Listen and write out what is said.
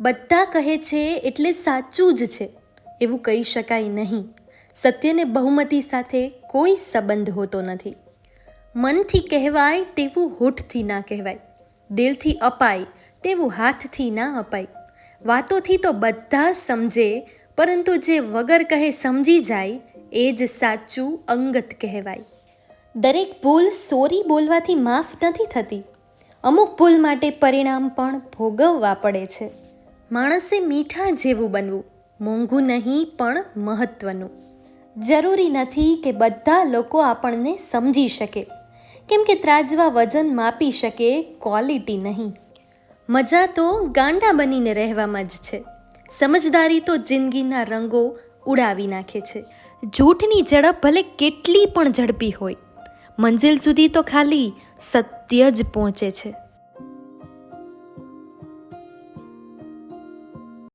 બધા કહે છે એટલે સાચું જ છે. એવું કહી શકાય નહીં. સત્યને બહુમતી સાથે કોઈ સંબંધ હોતો નથી. મનથી કહેવાય તેવું હોઠથી ના કહેવાય. દિલથી અપાય તેવું હાથથી ના અપાય. વાતોથી તો બધા સમજે, પરંતુ જે વગર કહે સમજી જાય, એ જ સાચું અંગત કહેવાય. દરેક ભૂલ સોરી બોલવાથી માફ નથી થતી. અમુક ભૂલ માટે પરિણામ પણ ભોગવવા પડે છે. માણસે મીઠા જેવું બનવું, મોંઘું નહીં પણ મહત્વનું. જરૂરી નથી કે બધા લોકો આપણને સમજી શકે. કેમ કે ત્રાજવા વજન માપી શકે ક્વોલિટી નહીં. મજા તો ગાંડા બનીને રહેવામાં જ છે. સમજદારી તો જિંદગીના રંગો ઉડાવી નાખે છે. જૂઠની ઝડપ ભલે કેટલી પણ ઝડપી હોય મંજિલ સુધી તો ખાલી સત્ય જ પહોંચે છે.